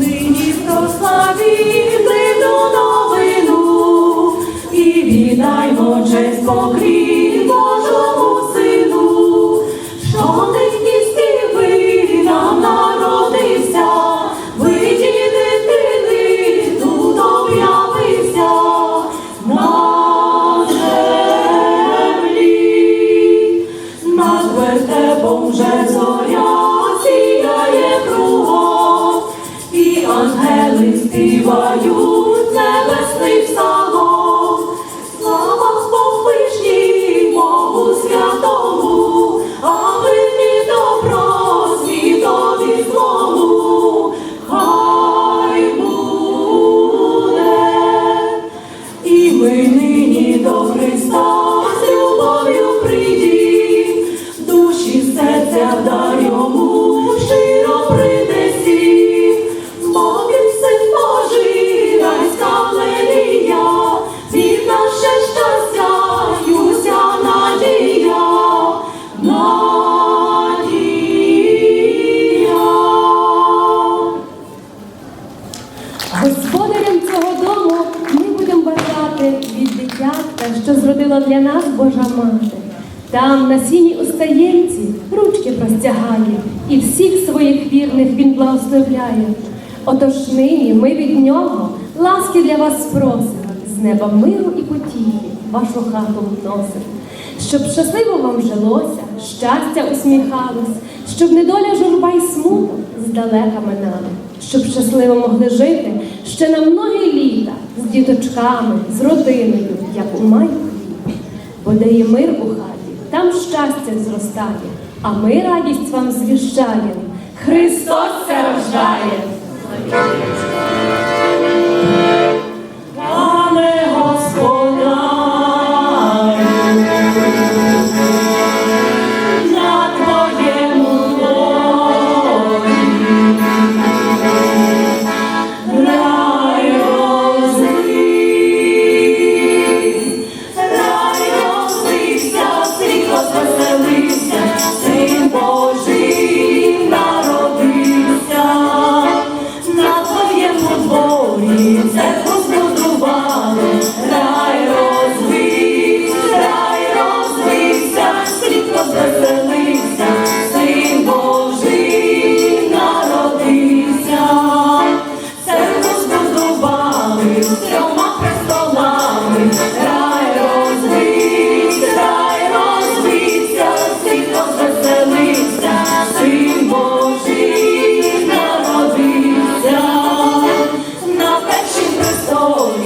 нині прославіли новину і віддаймо честь покрізь. співаю. Для нас Божа мати. Там на сіній устаєнці ручки простягає, і всіх своїх вірних він благословляє. Отож нині ми від нього ласки для вас просимо, з неба миру і потіхи вашу хату вносимо. Щоб щасливо вам жилося, щастя усміхалось, щоб недоля журба й смуток здалека минали, щоб щасливо могли жити ще на многі літа з діточками, з родиною, як у майку бо де є мир у хаті, там щастя зростає, а ми радість вам звіщаємо. Христос це рождає!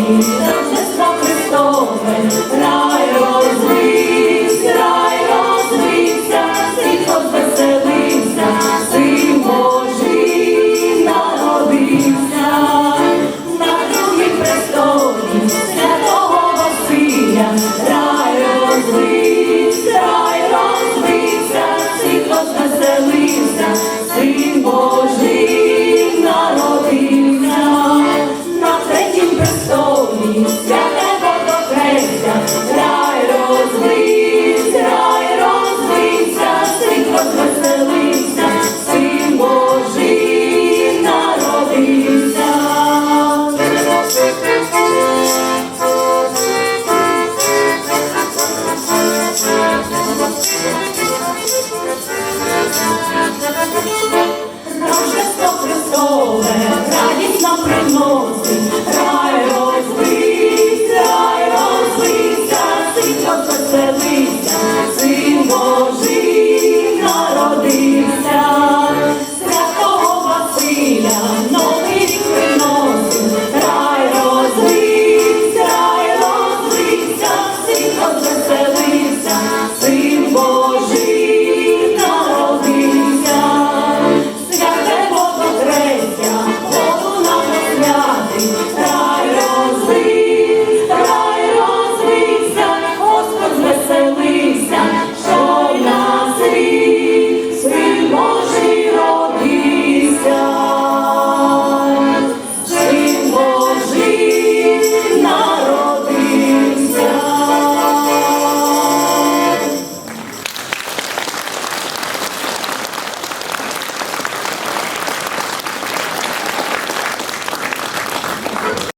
Рождество Христове, рай розвився, рай розвився, світ розвеселився, син Божий народився, на другій престолі святого Василя, рай розвився.